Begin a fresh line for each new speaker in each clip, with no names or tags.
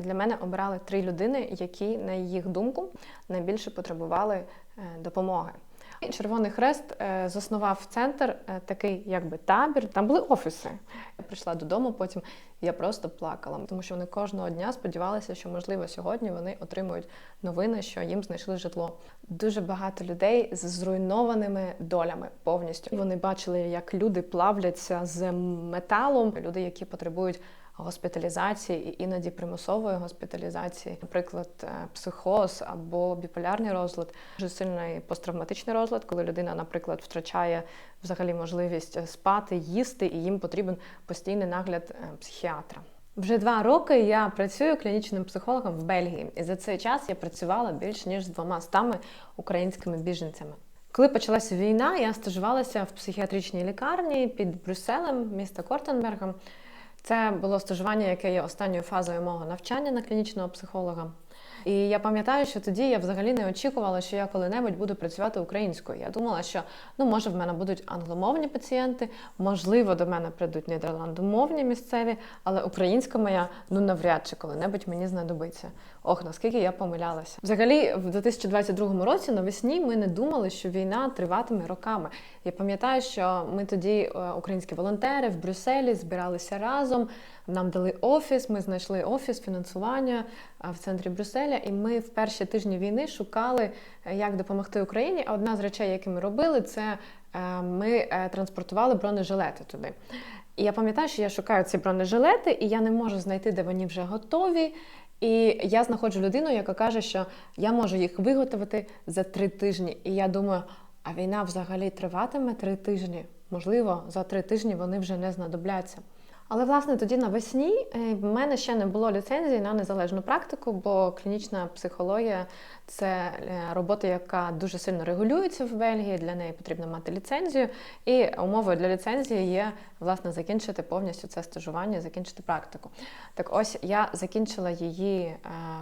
Для мене обрали три людини, які, на їх думку, найбільше потребували е, допомоги. Червоний Хрест е, заснував центр, е, такий якби табір. Там були офіси. Я прийшла додому, потім я просто плакала, тому що вони кожного дня сподівалися, що можливо сьогодні вони отримують новини, що їм знайшли житло. Дуже багато людей з зруйнованими долями повністю. Вони бачили, як люди плавляться з металом, люди, які потребують госпіталізації і іноді примусової госпіталізації, наприклад, е, психоз або біполярний розлад, дуже сильний посттравматичний розлад, коли людина, наприклад, втрачає взагалі можливість спати, їсти, і їм потрібен постійний нагляд е, психіатра. Вже два роки я працюю клінічним психологом в Бельгії, і за цей час я працювала більш ніж з двома стами українськими біженцями. Коли почалася війна, я стажувалася в психіатричній лікарні під Брюсселем, міста Кортенбергом. Це було стажування, яке є останньою фазою мого навчання на клінічного психолога. І я пам'ятаю, що тоді я взагалі не очікувала, що я коли-небудь буду працювати українською. Я думала, що ну може в мене будуть англомовні пацієнти, можливо, до мене прийдуть нідерландомовні місцеві, але українська моя ну навряд чи коли-небудь мені знадобиться. Ох, наскільки я помилялася. Взагалі, в 2022 році навесні ми не думали, що війна триватиме роками. Я пам'ятаю, що ми тоді, е, українські волонтери в Брюсселі, збиралися разом. Нам дали офіс, ми знайшли офіс фінансування в центрі Брюсселя, і ми в перші тижні війни шукали, е, як допомогти Україні. А одна з речей, які ми робили, це е, ми транспортували бронежилети туди. І я пам'ятаю, що я шукаю ці бронежилети, і я не можу знайти, де вони вже готові. І я знаходжу людину, яка каже, що я можу їх виготовити за три тижні. І я думаю, а війна взагалі триватиме три тижні. Можливо, за три тижні вони вже не знадобляться. Але власне тоді навесні е, в мене ще не було ліцензії на незалежну практику, бо клінічна психологія це е, робота, яка дуже сильно регулюється в Бельгії. Для неї потрібно мати ліцензію. І умовою для ліцензії є власне закінчити повністю це стажування, закінчити практику. Так ось я закінчила її е,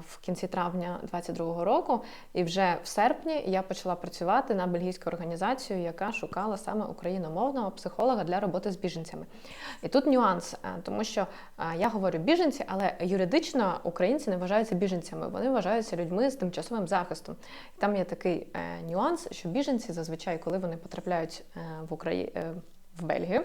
в кінці травня 22-го року, і вже в серпні я почала працювати на бельгійську організацію, яка шукала саме україномовного психолога для роботи з біженцями. І тут нюанс, е, тому що я говорю біженці, але юридично українці не вважаються біженцями, вони вважаються людьми з тимчасовим захистом. І там є такий е, нюанс, що біженці зазвичай, коли вони потрапляють е, в Україну. Е, в Бельгію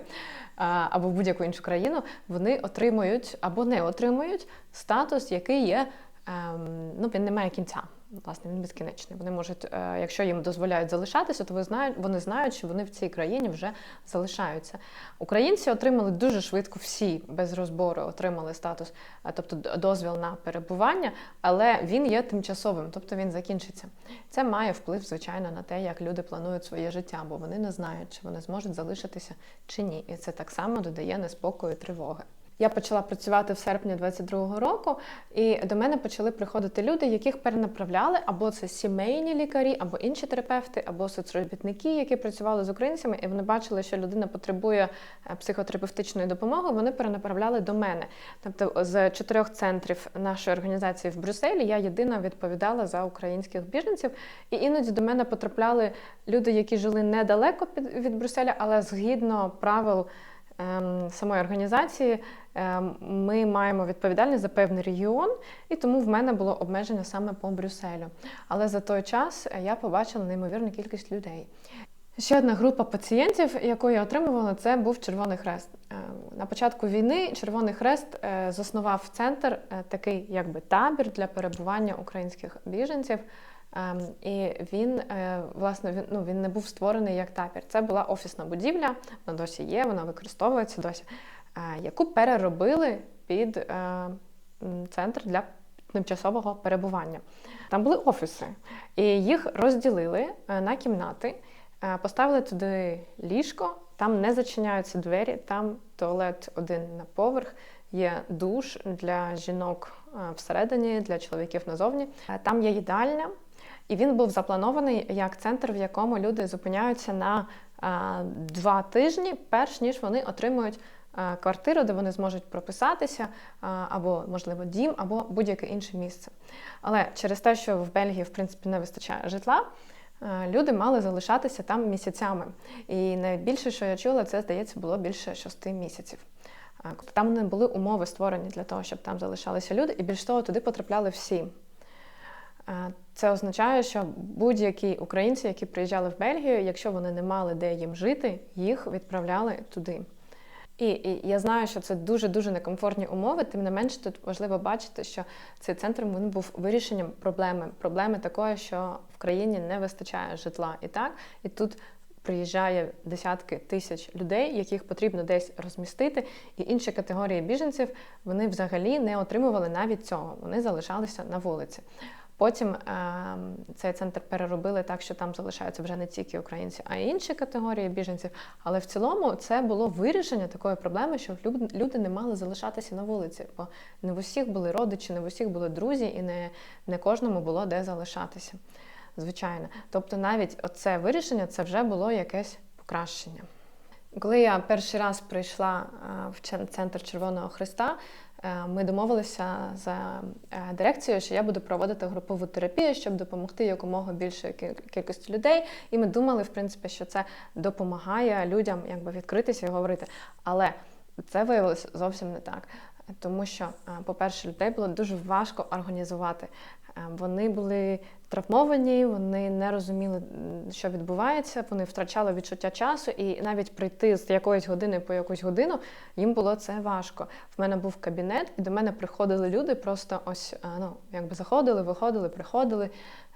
або в будь-яку іншу країну, вони отримують або не отримують статус, який є, ем, ну він не має кінця. Власне, він безкінечний. Вони можуть, е, якщо їм дозволяють залишатися, то вони знають, що вони в цій країні вже залишаються. Українці отримали дуже швидко всі без розбору, отримали статус, е, тобто дозвіл на перебування, але він є тимчасовим, тобто він закінчиться. Це має вплив, звичайно, на те, як люди планують своє життя, бо вони не знають, чи вони зможуть залишитися чи ні. І це так само додає неспокою тривоги. Я почала працювати в серпні 22-го року, і до мене почали приходити люди, яких перенаправляли або це сімейні лікарі, або інші терапевти, або соцробітники, які працювали з українцями, і вони бачили, що людина потребує е, психотерапевтичної допомоги. Вони перенаправляли до мене. Тобто, з чотирьох центрів нашої організації в Брюсселі я єдина відповідала за українських біженців, і іноді до мене потрапляли люди, які жили недалеко від Брюсселя, але згідно правил. Ем, самої організації ем, ми маємо відповідальність за певний регіон, і тому в мене було обмеження саме по Брюсселю. Але за той час я побачила неймовірну кількість людей. Ще одна група пацієнтів, яку я отримувала, це був Червоний Хрест. Ем, на початку війни Червоний Хрест е, заснував центр, е, такий якби табір для перебування українських біженців. Ем, і він е, власне він ну він не був створений як табір. Це була офісна будівля, вона досі є, вона використовується досі, е, яку переробили під е, центр для тимчасового перебування. Там були офіси, і їх розділили на кімнати, поставили туди ліжко, там не зачиняються двері, там туалет один на поверх. Є душ для жінок всередині, для чоловіків назовні. Там є їдальня, і він був запланований як центр, в якому люди зупиняються на два тижні, перш ніж вони отримують квартиру, де вони зможуть прописатися, або, можливо, дім, або будь-яке інше місце. Але через те, що в Бельгії, в принципі, не вистачає житла. Люди мали залишатися там місяцями. І найбільше, що я чула, це здається, було більше шести місяців. Там не були умови створені для того, щоб там залишалися люди, і більш того, туди потрапляли всі. Це означає, що будь-які українці, які приїжджали в Бельгію, якщо вони не мали де їм жити, їх відправляли туди. І, і я знаю, що це дуже дуже некомфортні умови. Тим не менш, тут важливо бачити, що цей центр він був вирішенням проблеми. Проблеми такої, що в країні не вистачає житла і так, і тут. Приїжджає десятки тисяч людей, яких потрібно десь розмістити, і інші категорії біженців вони взагалі не отримували навіть цього. Вони залишалися на вулиці. Потім е, цей центр переробили так, що там залишаються вже не тільки українці, а й інші категорії біженців. Але в цілому це було вирішення такої проблеми, що люди не мали залишатися на вулиці, бо не в усіх були родичі, не в усіх були друзі, і не, не кожному було де залишатися. Звичайно. Тобто, навіть оце вирішення це вже було якесь покращення. Коли я перший раз прийшла е, в центр Червоного Христа, ми домовилися за е, дирекцією, що я буду проводити групову терапію, щоб допомогти якомога більшої кількості людей. І ми думали, в принципі, що це допомагає людям якби відкритися і говорити. Але це виявилося зовсім не так. Тому що, е, по-перше, людей було дуже важко організувати. Вони були травмовані, вони не розуміли, що відбувається, вони втрачали відчуття часу, і навіть прийти з якоїсь години по якусь годину їм було це важко. В мене був кабінет, і до мене приходили люди, просто ось ну якби заходили, виходили, приходили.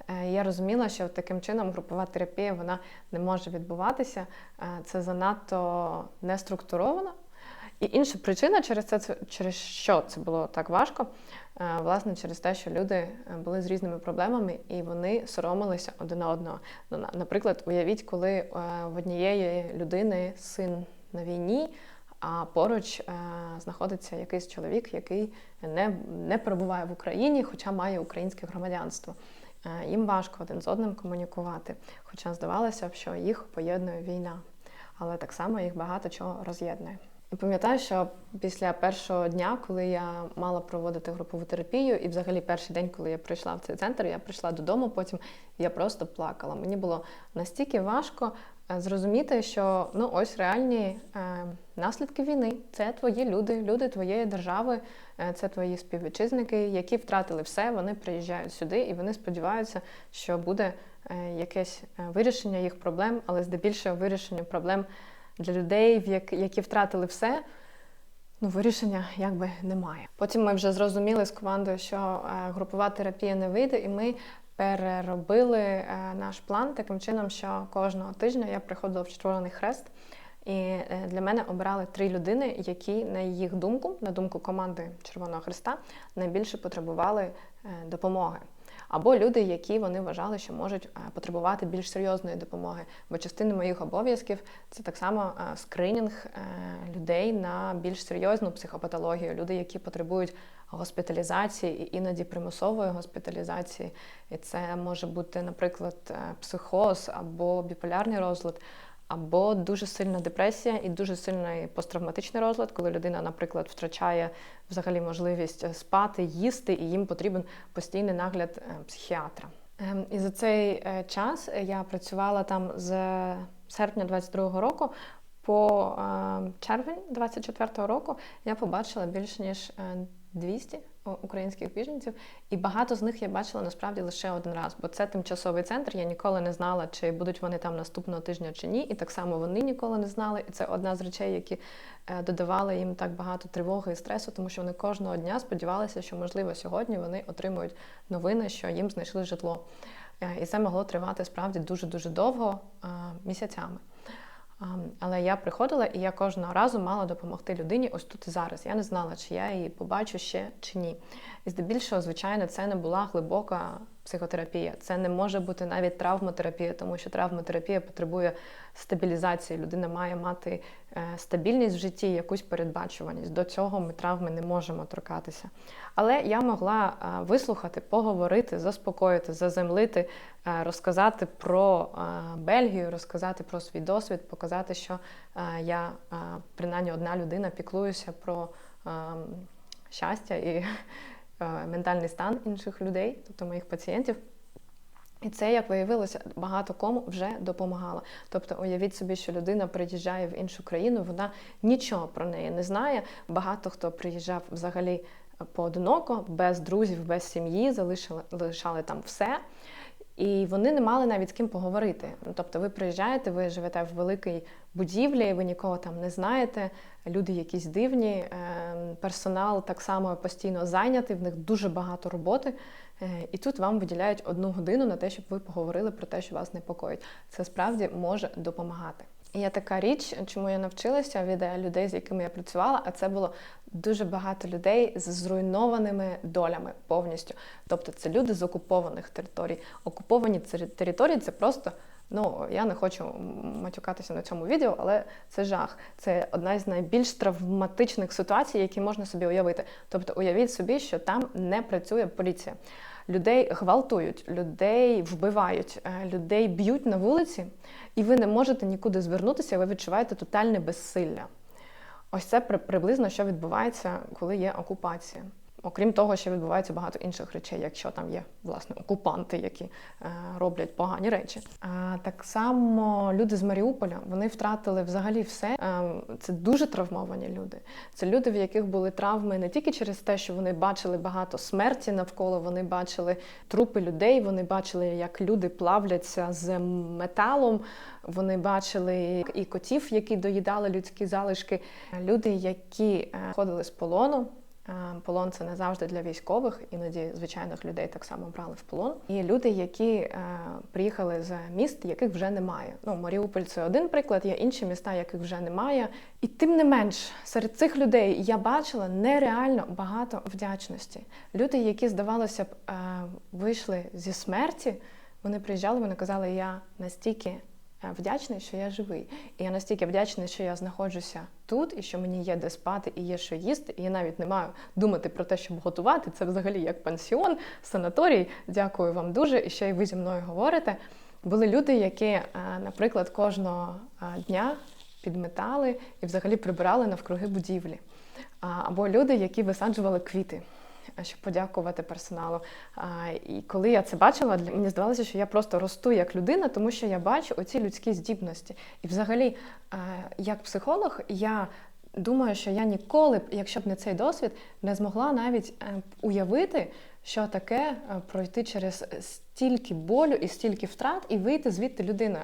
Е, я розуміла, що таким чином групова терапія вона не може відбуватися. Е, це занадто не структуровано. І інша причина через це через що це було так важко, е, власне, через те, що люди е, були з різними проблемами і вони соромилися один одного. Ну, наприклад, уявіть, коли е, в однієї людини син на війні, а поруч знаходиться якийсь чоловік, який не, не перебуває в Україні, хоча має українське громадянство. Їм важко один з одним комунікувати, хоча здавалося б, що їх поєднує війна, але так само їх багато чого роз'єднує. Пам'ятаю, що після першого дня, коли я мала проводити групову терапію, і взагалі перший день, коли я прийшла в цей центр, я прийшла додому, потім я просто плакала. Мені було настільки важко е, зрозуміти, що ну ось реальні е, наслідки війни. Це твої люди, люди твоєї держави, е, це твої співвітчизники, які втратили все. Вони приїжджають сюди і вони сподіваються, що буде е, якесь е, вирішення їх проблем, але здебільшого вирішення проблем для людей, які втратили все. Ну, вирішення якби немає. Потім ми вже зрозуміли з командою, що е, групова терапія не вийде, і ми переробили е, наш план таким чином, що кожного тижня я приходила в Червоний Хрест, і е, для мене обирали три людини, які, на їх думку, на думку команди Червоного Хреста, найбільше потребували допомоги або люди, які вони вважали, що можуть е, потребувати більш серйозної допомоги. Бо частина моїх обов'язків це так само е, скринінг е, людей на більш серйозну психопатологію, люди, які потребують госпіталізації і іноді примусової госпіталізації. І це може бути, наприклад, психоз або біполярний розлад або дуже сильна депресія і дуже сильний посттравматичний розлад, коли людина, наприклад, втрачає взагалі можливість спати, їсти, і їм потрібен постійний нагляд е, психіатра. Ем, і за цей е, час я працювала там з серпня 22-го року. По ем, червень 24-го року я побачила більш ніж 200 е, українських біженців, і багато з них я бачила насправді лише один раз, бо це тимчасовий центр. Я ніколи не знала, чи будуть вони там наступного тижня чи ні. І так само вони ніколи не знали. І це одна з речей, які е, додавали їм так багато тривоги і стресу, тому що вони кожного дня сподівалися, що можливо сьогодні вони отримують новини, що їм знайшли житло. Е, і це могло тривати справді дуже дуже довго е, місяцями. Але я приходила і я кожного разу мала допомогти людині ось тут і зараз. Я не знала, чи я її побачу ще чи ні. І здебільшого, звичайно, це не була глибока психотерапія. Це не може бути навіть травмотерапія, тому що травмотерапія потребує стабілізації. Людина має мати е, стабільність в житті, якусь передбачуваність. До цього ми травми не можемо торкатися. Але я могла е, вислухати, поговорити, заспокоїти, заземлити, е, розказати про Бельгію, розказати про свій досвід, показати, що я принаймні одна людина піклуюся про щастя і ментальний стан інших людей, тобто моїх пацієнтів. І це, як виявилося, багато кому вже допомагало. Тобто, уявіть собі, що людина приїжджає в іншу країну, вона нічого про неї не знає. Багато хто приїжджав взагалі поодиноко, без друзів, без сім'ї, залишали лишали там все. І вони не мали навіть з ким поговорити. Ну, Тобто, ви приїжджаєте, ви живете в великій будівлі, ви нікого там не знаєте. Люди якісь дивні, е, персонал так само постійно зайнятий, в них дуже багато роботи. Е, І тут вам виділяють одну годину на те, щоб ви поговорили про те, що вас непокоїть. Це справді може допомагати. Є така річ, чому я навчилася від людей, з якими я працювала, а це було дуже багато людей з зруйнованими долями повністю. Тобто це люди з окупованих територій. Окуповані території це просто. Ну, я не хочу матюкатися на цьому відео, але це жах. Це одна з найбільш травматичних ситуацій, які можна собі уявити. Тобто, уявіть собі, що там не працює поліція. Людей гвалтують, людей вбивають, е, людей б'ють на вулиці, і ви не можете нікуди звернутися, ви відчуваєте тотальне безсилля. Ось це при- приблизно що відбувається, коли є окупація. Окрім того, ще відбувається багато інших речей, якщо там є власне окупанти, які е, роблять погані речі. А так само люди з Маріуполя вони втратили взагалі все. Е, це дуже травмовані люди. Це люди, в яких були травми не тільки через те, що вони бачили багато смерті навколо, вони бачили трупи людей, вони бачили, як люди плавляться з металом. Вони бачили і котів, які доїдали людські залишки. Люди, які е, ходили з полону. Е, Полон це не завжди для військових, іноді звичайних людей так само брали в полон. І люди, які е, приїхали з міст, яких вже немає. Ну, Маріуполь це один приклад, є інші міста, яких вже немає. І тим не менш, серед цих людей я бачила нереально багато вдячності. Люди, які, здавалося б, е, вийшли зі смерті, вони приїжджали, вони казали, я настільки вдячний, що я живий. І я настільки вдячний, що я знаходжуся тут, і що мені є де спати, і є що їсти. І я навіть не маю думати про те, щоб готувати. Це взагалі як пансіон, санаторій. Дякую вам дуже. І ще й ви зі мною говорите. Були люди, які, е, наприклад, кожного е, дня підметали і взагалі прибирали навкруги будівлі. Або люди, які висаджували квіти щоб подякувати персоналу. І коли я це бачила, мені здавалося, що я просто росту як людина, тому що я бачу оці людські здібності. І взагалі, як психолог, я думаю, що я ніколи, якщо б не цей досвід, не змогла навіть е, уявити, що таке е, пройти через стільки болю і стільки втрат і вийти звідти людиною.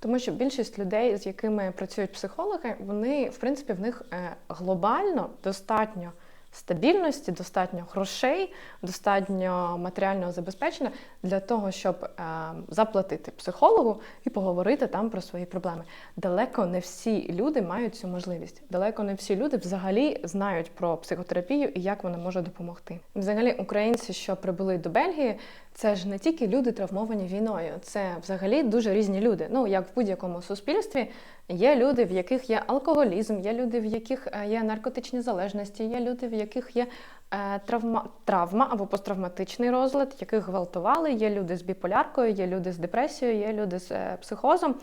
Тому що більшість людей, з якими працюють психологи, вони, в принципі, в них е, глобально достатньо стабільності, достатньо грошей, достатньо матеріального забезпечення для того, щоб е, заплатити психологу і поговорити там про свої проблеми. Далеко не всі люди мають цю можливість. Далеко не всі люди взагалі знають про психотерапію і як вона може допомогти. Взагалі, українці, що прибули до Бельгії, це ж не тільки люди травмовані війною, це взагалі дуже різні люди. Ну як в будь-якому суспільстві є люди, в яких є алкоголізм, є люди, в яких е, є наркотичні залежності, є люди, в яких є е, травма, травма або посттравматичний розлад, яких гвалтували, є люди з біполяркою, є люди з депресією, є люди з е, психозом.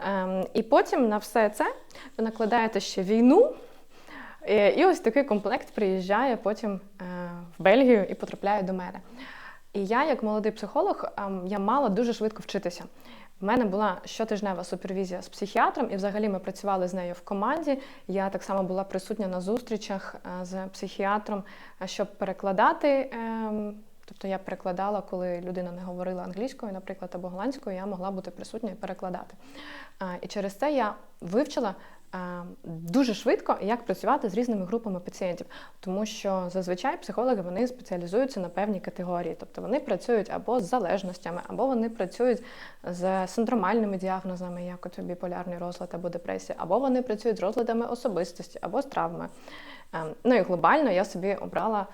Ем, і потім на все це ви накладаєте ще війну. І ось такий комплект приїжджає потім в Бельгію і потрапляє до мене. І я, як молодий психолог, ем, я мала дуже швидко вчитися. В мене була щотижнева супервізія з психіатром, і взагалі ми працювали з нею в команді. Я так само була присутня на зустрічах е, з психіатром, е, щоб перекладати. ем, Тобто я перекладала, коли людина не говорила англійською, наприклад, або голландською, я могла бути присутня і перекладати. Е, І через це я вивчила дуже швидко, як працювати з різними групами пацієнтів, тому що зазвичай психологи вони спеціалізуються на певні категорії, тобто вони працюють або з залежностями, або вони працюють з синдромальними діагнозами, як от біполярний розлад або депресія, або вони працюють з розладами особистості, або з травми. Е, Ну і глобально я собі обрала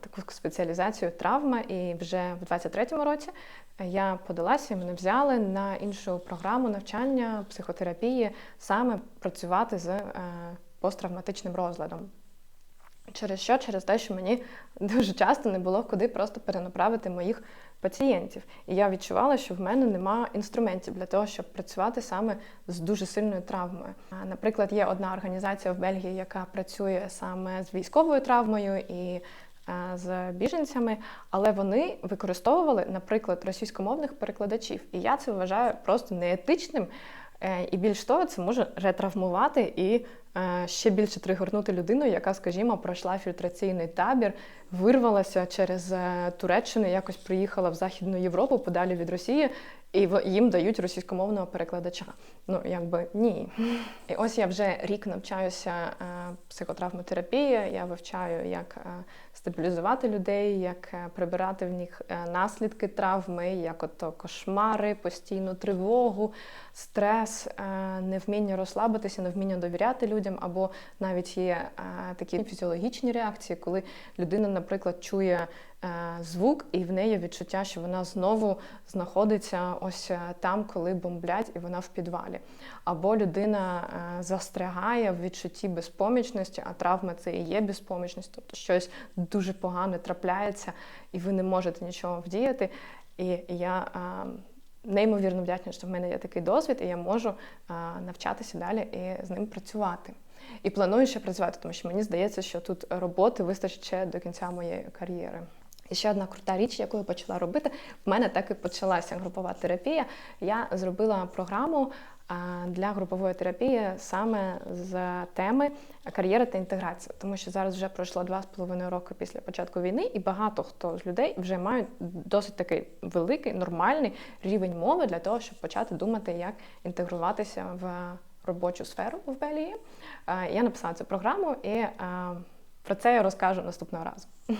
таку спеціалізацію травма, і вже в 23-му році я подалася, і мене взяли на іншу програму навчання психотерапії, саме працювати з е, посттравматичним розладом. Через що? Через те, що мені дуже часто не було куди просто перенаправити моїх пацієнтів. І я відчувала, що в мене немає інструментів для того, щоб працювати саме з дуже сильною травмою. Наприклад, є одна організація в Бельгії, яка працює саме з військовою травмою, і з біженцями, але вони використовували, наприклад, російськомовних перекладачів. І я це вважаю просто неетичним. Е, І більш того, це може ретравмувати і е, ще більше тригорнути людину, яка, скажімо, пройшла фільтраційний табір, вирвалася через е, Туреччину, якось приїхала в Західну Європу подалі від Росії, і їм дають російськомовного перекладача. Ну, якби ні. І ось я вже рік навчаюся е, психотравмотерапії. Я вивчаю, як е, стабілізувати людей, як е, прибирати в них наслідки травми, як ото кошмари, постійну тривогу, стрес, е, невміння розслабитися, невміння довіряти людям, або навіть є е, такі фізіологічні реакції, коли людина, наприклад, чує е, звук, і в неї відчуття, що вона знову знаходиться ось там, коли бомблять, і вона в підвалі. Або людина застрягає в відчутті безпомічності, а травма це і є безпомічність, тобто щось дуже погане трапляється, і ви не можете нічого вдіяти. І я неймовірно вдячна, що в мене є такий досвід, і я можу навчатися далі і з ним працювати. І планую ще працювати, тому що мені здається, що тут роботи вистачить ще до кінця моєї кар'єри. І ще одна крута річ, яку я почала робити, в мене так і почалася групова терапія. Я зробила програму для групової терапії саме з теми кар'єра та інтеграція, тому що зараз вже пройшло два з половиною роки після початку війни, і багато хто з людей вже мають досить такий великий нормальний рівень мови для того, щоб почати думати, як інтегруватися в робочу сферу в Белії. Я написала цю програму, і про це я розкажу наступного разу.